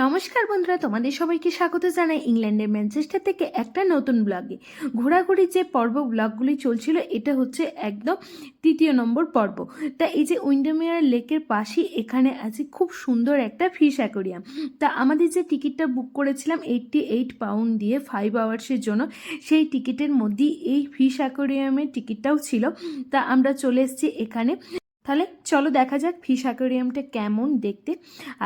নমস্কার বন্ধুরা, তোমাদের সবাইকে স্বাগত জানাই ইংল্যান্ডের ম্যানচেস্টার থেকে একটা নতুন ব্লগে। ঘোরাঘুরি যে পর্ব ব্লগগুলি চলছিল, এটা হচ্ছে একদম তৃতীয় নম্বর পর্ব। তা এই যে উইন্ডোমিয়ার লেকের পাশেই এখানে আছে খুব সুন্দর একটা ফিশ অ্যাকোরিয়াম। তা আমাদের যে টিকিটটা বুক করেছিলাম এইটটি এইট পাউন্ড দিয়ে ফাইভ আওয়ার্সের জন্য, সেই টিকিটের মধ্যেই এই ফিশ অ্যাকোরিয়ামের টিকিটটাও ছিল। তা আমরা চলে এসেছি এখানে। তাহলে চলো দেখা যাক ফিশ অ্যাকোরিয়ামটা কেমন দেখতে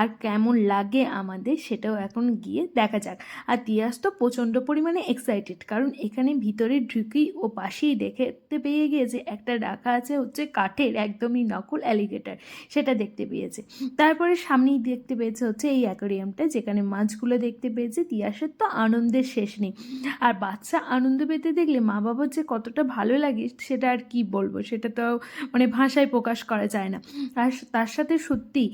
আর কেমন লাগে আমাদের সেটাও এখন গিয়ে দেখা যাক। আর তিয়াস তো প্রচণ্ড পরিমাণে এক্সাইটেড কারণ এখানে ভিতরে ঢুকেই ও পাশেই দেখতে পেয়ে গিয়েছে, একটা রাখা আছে হচ্ছে কাঠের একদমই নকল অ্যালিগেটার সেটা দেখতে পেয়েছে। তারপরে সামনেই দেখতে পেয়েছে হচ্ছে এই অ্যাকোরিয়ামটা যেখানে মাছগুলো দেখতে পেয়েছে তিয়াসের তো আনন্দের শেষ নেই। আর বাচ্চা আনন্দ পেতে দেখলে মা বাবার যে কতটা ভালো লাগে, সেটা আর কি বলব, সেটা তো মানে ভাষায় প্রকাশ করা যায় না। আর তার সাথে সত্যি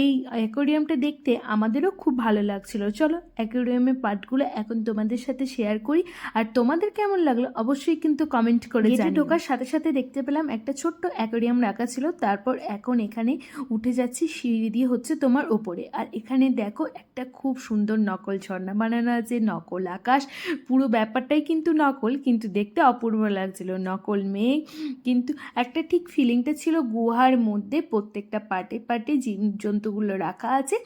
এই অ্যাকোরিয়ামটা দেখতে আমাদেরও খুব ভালো লাগছিল। চলো অ্যাকোরিয়ামের পার্টগুলো এখন তোমাদের সাথে শেয়ার করি। আর তোমাদের কেমন লাগল অবশ্যই কিন্তু কমেন্ট করে গেটে ঢোকার সাথে সাথে দেখতে পেলাম একটা ছোট্ট অ্যাকোরিয়াম রাখা ছিল। তারপর এখন এখানে উঠে যাচ্ছি সিঁড়ি দিয়ে হচ্ছে তোমার ওপরে। আর এখানে দেখো একটা খুব সুন্দর নকল ঝর্ণা বানানো আছে নকল আকাশ। পুরো ব্যাপারটাই কিন্তু নকল কিন্তু দেখতে অপূর্ব লাগছিল। নকল মেয়ে কিন্তু একটা ঠিক ফিলিংটা ছিল গুহার মধ্যে প্রত্যেকটা পার্টে পার্টে জীবজন্তুগুলো রাখা আছে,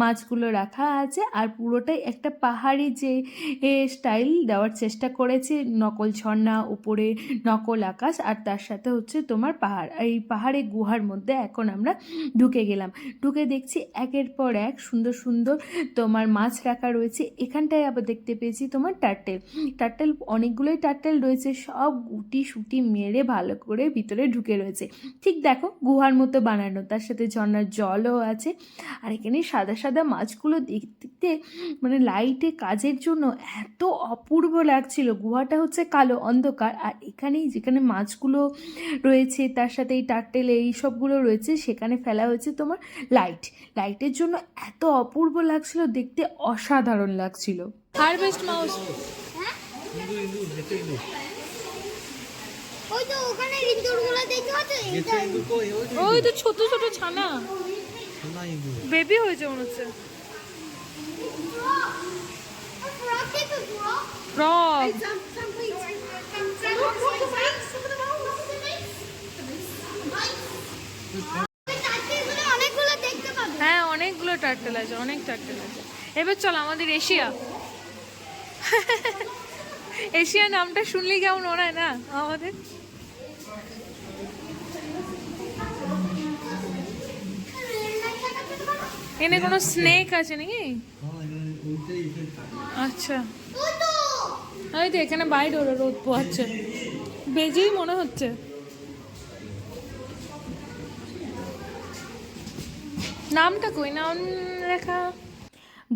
মাছগুলো রাখা আছে আর পুরোটাই একটা পাহাড়ি যে স্টাইল দেওয়ার চেষ্টা করেছে নকল ঝর্ণা, উপরে নকল আকাশ আর তার সাথে হচ্ছে তোমার পাহাড়। এই পাহাড়ে গুহার মধ্যে এখন আমরা ঢুকে গেলাম। ঢুকে দেখছি একের পর এক সুন্দর সুন্দর তোমার মাছ রাখা রয়েছে। এখানটায় আবার দেখতে পেয়েছি তোমার টার্টেল টার্টেল অনেকগুলোই টার্টেল রয়েছে, সব গুটি সুটি মেরে ভালো করে ভিতরে ঢুকে রয়েছে। ঠিক দেখো গুহার মতো বানানো। তার সাথে ঝর্ণার জলও আছে। আর এখানে সাদা সাদা মাছগুলো দেখতে মানে লাইটে কাজের জন্য এত অপূর্ব লাগছিল। গুহাটা হচ্ছে কালো অন্ধকার। আর এখানেই যেখানে মাছগুলো রয়েছে তার সাথে এই টার্টেল এই সবগুলো রয়েছে সেখানে ফেলা হয়েছে তোমার লাইট লাইটের জন্য এত অপূর্ব লাগছিল দেখতে অসাধারণ লাগছিল। হারভেস্ট মাউস ওই তো ওখানে ইঁদুরগুলো দেখতে পাচ্ছ ওই তো ছোট ছোট ছানা। বেবি হয়েছে মনে হচ্ছে। পাবে হ্যাঁ অনেকগুলো টার্টেল আছে অনেক টার্টেল আছে। এবার চল আমাদের এশিয়া। এশিয়া নামটা শুনলেই কেমন মনে হয় না আমাদের? এনে কোনো স্নেক আছে নাকি? আচ্ছা। ওই তো এখানে বাইরে ওরা রোদ পোহাচ্ছে। বেজেই মনে হচ্ছে। নামটা কই? নাম লেখা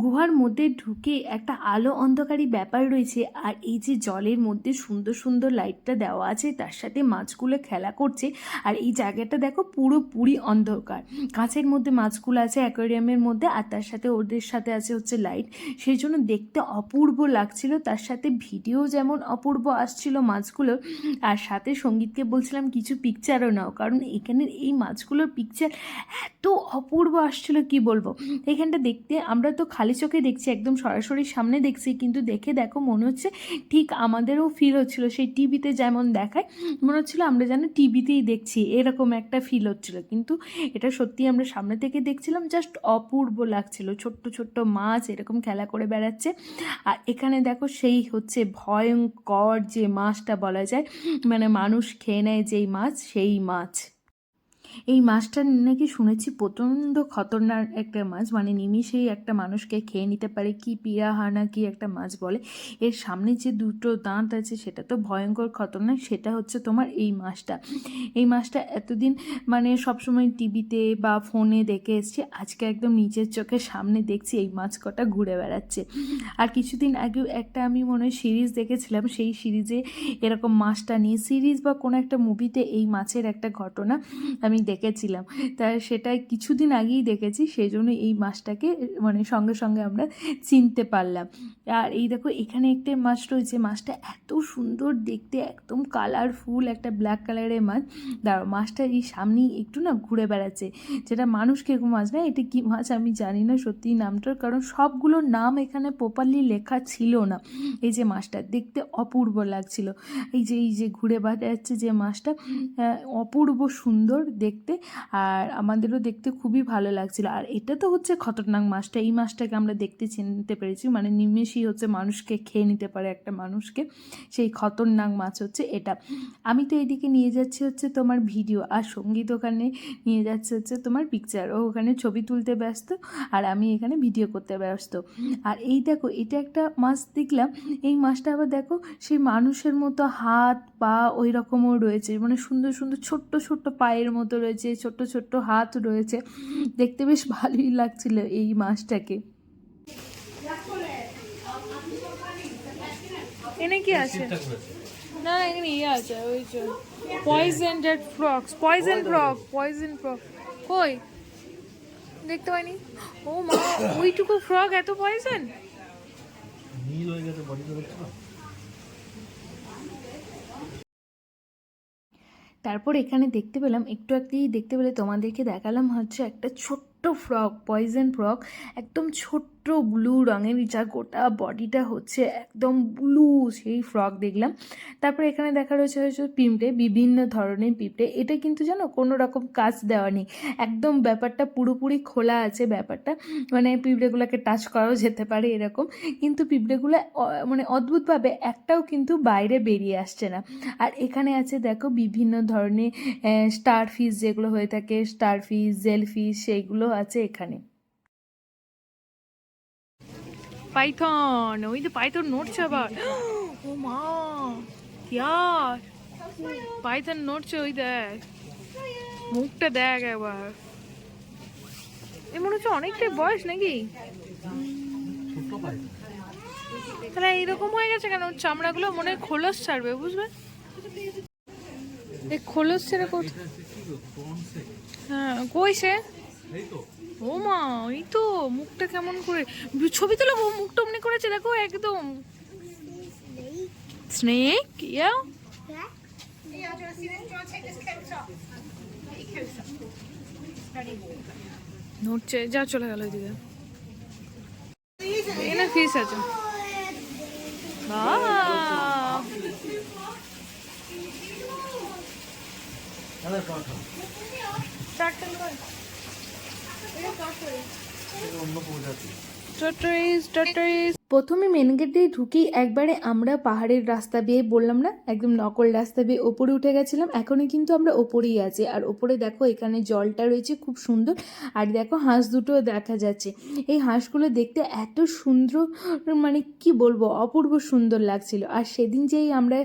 গুহার মধ্যে ঢুকে একটা আলো অন্ধকারী ব্যাপার রয়েছে আর এই যে জলের মধ্যে সুন্দর সুন্দর লাইটটা দেওয়া আছে, তার সাথে মাছগুলো খেলা করছে আর এই জায়গাটা দেখো পুরোপুরি অন্ধকার। কাঁচের মধ্যে মাছগুলো আছে অ্যাকোয়ারিয়ামের মধ্যে আর তার সাথে ওদের সাথে আছে হচ্ছে লাইট সেই জন্য দেখতে অপূর্ব লাগছিল, তার সাথে ভিডিও যেমন অপূর্ব আসছিল মাছগুলো আর সাথে সঙ্গীতকে বলছিলাম কিছু পিকচারও নাও, কারণ এখানের এই মাছগুলোর পিকচার এত অপূর্ব আসছিল, কি বলব? এখানটা দেখতে আমরা তো খালি চোখে দেখছি, একদম সরাসরি সামনে দেখছি, কিন্তু দেখে দেখো মনে হচ্ছে ঠিক আমাদেরও ফিল হচ্ছিল। সেই টিভিতে যেমন দেখায়, মনে হচ্ছিল আমরা যেন টিভিতেই দেখছি, এরকম একটা ফিল হচ্ছিল। কিন্তু এটা সত্যি আমরা সামনে থেকে দেখছিলাম জাস্ট অপূর্ব লাগছিল। ছোট্ট ছোট্ট মাছ এরকম খেলা করে বেড়াচ্ছে। আর এখানে দেখো সেই হচ্ছে ভয়ঙ্কর যে মাছটা বলা যায় মানে মানুষ খেয়ে নেয় যেই মাছ, সেই মাছ। এই মাছটা নাকি শুনেছি প্রচণ্ড খতরনাক একটা মাছ মানে নিমিষেই একটা মানুষকে খেয়ে নিতে পারে, কি পিরাহানা কি একটা মাছ বলে। এর সামনে যে দুটো দাঁত আছে, সেটা তো ভয়ঙ্কর খতরনাক, সেটা হচ্ছে তোমার এই মাছটা। এই মাছটা এতদিন মানে সবসময় টিভিতে বা ফোনে দেখে এসছি, আজকে একদম নিজের চোখের সামনে দেখছি এই মাছ কটা ঘুরে বেড়াচ্ছে। আর কিছুদিন আগেও একটা আমি মনে হয় সিরিজ দেখেছিলাম, সেই সিরিজে এরকম মাছটা নিয়ে, সিরিজ বা কোনো একটা মুভিতে এই মাছের একটা ঘটনা আমি দেখেছিলাম। তা সেটা কিছুদিন আগেই দেখেছি সেই জন্য এই মাছটাকে মানে সঙ্গে সঙ্গে আমরা চিনতে পারলাম। আর এই দেখো, এখানে একটা মাছ রয়েছে। মাছটা এত সুন্দর দেখতে, একদম কালারফুল একটা ব্ল্যাক কালারের মাছ। দাঁড়ো মাছটা এই সামনেই একটু না ঘুরে বেড়াচ্ছে। যেটা মানুষ খেকো মাছ না, এটা কী মাছ আমি জানি না সত্যি নামটার কারণ সবগুলোর নাম এখানে প্রপারলি লেখা ছিল না। এই যে মাছটা দেখতে অপূর্ব লাগছিল। এই যে এই যে ঘুরে বেড়াচ্ছে যে মাছটা অপূর্ব সুন্দর দেখতে, আর আমাদেরও দেখতে খুবই ভালো লাগছিল। আর এটা তো হচ্ছে খতরনাক মাছটা। এই মাছটাকে আমরা দেখতে চিনতে পেরেছি। মানে নিমেষই হচ্ছে মানুষকে খেয়ে নিতে পারে একটা মানুষকে। সেই খতরনাক মাছ হচ্ছে এটা। আমি তো এদিকে নিয়ে যাচ্ছি হচ্ছে তোমার ভিডিও। আর সংগীত ওখানে নিয়ে যাচ্ছে হচ্ছে তোমার পিকচার ও ওখানে ছবি তুলতে ব্যস্ত, আর আমি এখানে ভিডিও করতে ব্যস্ত। আর এই দেখো, এটা একটা মাছ দেখলাম। এই মাছটা আবার দেখো, সেই মানুষের মতো হাত, পা ওই রকমও রয়েছে। মানে সুন্দর সুন্দর ছোট্ট ছোট্ট পায়ের মতো রয়েছে ছোট্ট ছোট্ট হাত রয়েছে। দেখতে বেশ ভালোই লাগছিল এই মাছটাকে। এনে কি আছে? না এখানে ইয়ে আছে ওই যে poison dead frogs poison frog poison frog কই? দেখতে পাইনি? ও মা ওইটুকু ফ্রক এত পয়জন নীল হয়ে গেছে বডিটা দেখছ না তারপর এখানে দেখতে পেলাম, একটু একটি দেখতে পেলে তোমাদেরকে দেখালাম হচ্ছে একটা ছোট্ট ফ্রক পয়জন ফ্রক একদম ছোট্ট ব্লু রঙের যা গোটা বডিটা হচ্ছে একদম ব্লু সেই ফ্রক দেখলাম। তারপরে এখানে দেখা রয়েছে হচ্ছে পিঁপড়ে, বিভিন্ন ধরনের পিঁপড়ে। এটা কিন্তু জানো কোনো রকম কাজ দেওয়া নেই। একদম ব্যাপারটা পুরোপুরি খোলা আছে ব্যাপারটা। মানে পিঁপড়েগুলোকে টাচ করাও যেতে পারে এরকম। কিন্তু পিঁপড়েগুলো মানে অদ্ভুতভাবে একটাও কিন্তু বাইরে বেরিয়ে আসছে না। আর এখানে আছে দেখো বিভিন্ন ধরনের স্টার ফিশ যেগুলো হয়ে থাকে স্টার ফিশ জেল ফিশ সেইগুলো আছে এখানে। পাইথন, ওই তো পাইথন নড়ছে আবার। ও মা ইয়ার পাইথন নড়ছে, ওই দেখ। মুখটা দেখ একবার। এ মনে হচ্ছে অনেকটাই বয়স নাকি? তাহলে এইরকম হয়ে গেছে কেন? চামড়াগুলো মনে হয় খোলস ছাড়বে বুঝবে খোলস ছেড়ে হ্যাঁ কই সে? এই তো ও মা এই তো মুখটা কেমন করে? ছবি তোলা ও মুখটা অমনি করেছে দেখো একদম। Snake yeah? নড়ছে যা চলে গেল ওইদিকে এখানে ফিস আছে। বাহ! তাহলে পাঠাও এটা অন্য প্রজাতি Tortoise, tortoise. প্রথমে মেন গেট দিয়ে ঢুকেই একবারে আমরা পাহাড়ের রাস্তা দিয়ে বললাম না, একদম নকল রাস্তা দিয়ে ওপরে উঠে গেছিলাম। এখনই কিন্তু আমরা ওপরেই আছি। আর ওপরে দেখো এখানে জলটা রয়েছে খুব সুন্দর। আর দেখো হাঁস দুটো দেখা যাচ্ছে। এই হাঁসগুলো দেখতে এত সুন্দর মানে কি বলব, অপূর্ব সুন্দর লাগছিল। আর সেদিন যেই আমরা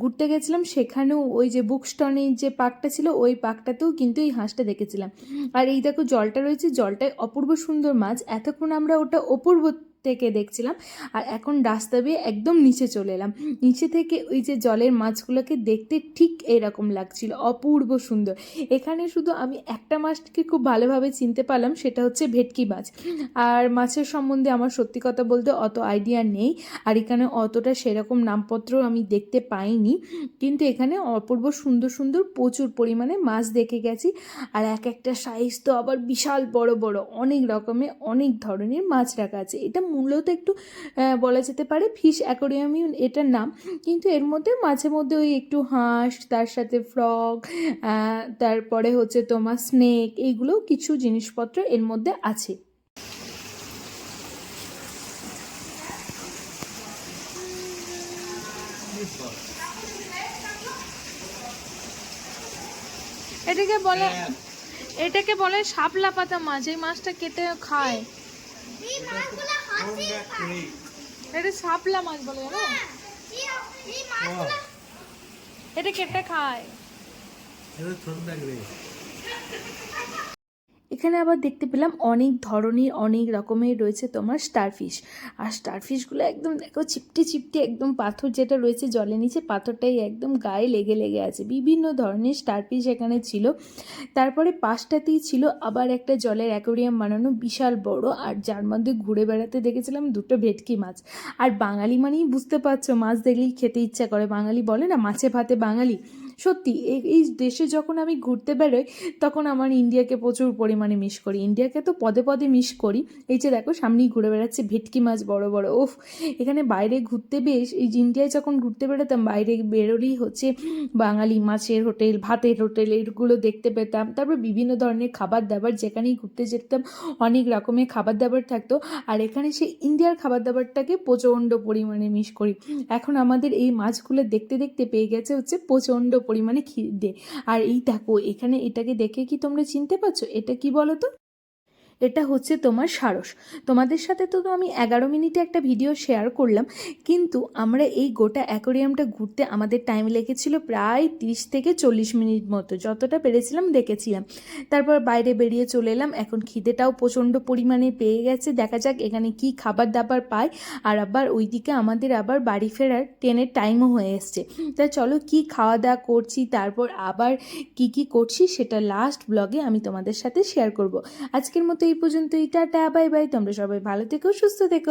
ঘুরতে গেছিলাম, সেখানেও ওই যে বুক স্টনের যে পার্কটা ছিল, ওই পার্কটাতেও কিন্তু এই হাঁসটা দেখেছিলাম। আর এই দেখো জলটা রয়েছে জলটায় অপূর্ব সুন্দর মাছ। এতক্ষণ আমরা ওটা অপূর্ব থেকে দেখছিলাম। আর এখন রাস্তা বেয়ে একদম নিচে চলে এলাম। নিচে থেকে ওই যে জলের মাছগুলোকে দেখতে ঠিক এরকম লাগছিল, অপূর্ব সুন্দর। এখানে শুধু আমি একটা মাছকে খুব ভালোভাবে চিনতে পারলাম, সেটা হচ্ছে ভেটকি মাছ। আর মাছের সম্বন্ধে আমার সত্যি কথা বলতে অত আইডিয়া নেই। আর এখানে অতটা সেরকম নামপত্র আমি দেখতে পাইনি। কিন্তু এখানে অপূর্ব সুন্দর সুন্দর প্রচুর পরিমাণে মাছ দেখে গেছি। আর এক একটা সাইজ তো আবার বিশাল বড় বড়। অনেক রকমের, অনেক ধরনের মাছ রাখা আছে। এটা মূলত একটু বলা যেতে পারে ফিশ অ্যাকোরিয়ামই এটার নাম। কিন্তু এর মধ্যে মাঝে মধ্যে ওই একটু হাঁস তার সাথে ফ্রগ তারপরে হচ্ছে তোমার স্নেক এইগুলো কিছু জিনিসপত্র এর মধ্যে আছে। এটাকে বলে এটাকে বলে শাপলা পাতা মাছ এই মাছটা কেটে খায়। এটা শাপলা মাছ বলে জানো? এটা কেটে খায়। এটা ছোট এখানে আবার দেখতে পেলাম অনেক ধরনের, অনেক রকমের রয়েছে তোমার স্টারফিশ আর স্টারফিশগুলো একদম দেখো চিপটে চিপটে একদম পাথর যেটা রয়েছে জলের নিচে, পাথরটাই একদম গায়ে লেগে লেগে আছে। বিভিন্ন ধরনের স্টারফিশ এখানে ছিল। তারপরে পাশটাতেই ছিল আবার একটা জলের অ্যাকোরিয়াম বানানো বিশাল বড়, আর যার মধ্যে ঘুরে বেড়াতে দেখেছিলাম দুটো ভেটকি মাছ। আর বাঙালি মানেই বুঝতে পারছ, মাছ দেখলেই খেতে ইচ্ছা করে। বাঙালি বলে না, মাছে ভাতে বাঙালি। সত্যি, এই- দেশে যখন আমি ঘুরতে বেরোই, তখন আমার ইন্ডিয়াকে প্রচুর পরিমাণে মিস করি। ইন্ডিয়াকে তো পদে পদে মিস করি। এই যে দেখো, সামনেই ঘুরে বেড়াচ্ছে ভেটকি মাছ বড় বড়। ওফ এখানে বাইরে ঘুরতে বেশ, এই ইন্ডিয়ায় যখন ঘুরতে বেরোতাম, বাইরে বেরোলেই হচ্ছে বাঙালি মাছের হোটেল, ভাতের হোটেল এগুলো দেখতে পেতাম। তারপর বিভিন্ন ধরনের খাবার দাবার যেখানেই ঘুরতে যেতাম, অনেক রকমের খাবার দাবার থাকতো। আর এখানে সেই ইন্ডিয়ার খাবার দাবারটাকে প্রচণ্ড পরিমাণে মিস করি। এখন আমাদের এই মাছগুলো দেখতে দেখতে পেয়ে গেছে হচ্ছে প্রচণ্ড পরিমাণে খিদে আর এই দেখো, এখানে এটাকে দেখে কি তোমরা চিনতে পারছ? এটা কি বলো তো এটা হচ্ছে তোমার সারস। তোমাদের সাথে তো আমি এগারো মিনিটে একটা ভিডিও শেয়ার করলাম, কিন্তু আমরা এই গোটা অ্যাকোরিয়ামটা ঘুরতে আমাদের টাইম লেগেছিল প্রায় তিরিশ থেকে চল্লিশ মিনিট মতো, যতটা পেরেছিলাম দেখেছিলাম। তারপর বাইরে বেরিয়ে চলে এলাম, এখন খিদেটাও প্রচণ্ড পরিমাণে পেয়ে গেছে। দেখা যাক এখানে কি খাবার দাবার পায়, আর আবার ওইদিকে আমাদের আবার বাড়ি ফেরার ট্রেনের টাইমও হয়ে এসছে। তা চলো কি খাওয়া দাওয়া করছি, তারপর আবার কি কি করছি, সেটা লাস্ট ব্লগে আমি তোমাদের সাথে শেয়ার করব। আজকের মতো এই পর্যন্তই টাটা বাই বাই তোমরা সবাই ভালো থেকো সুস্থ থেকো।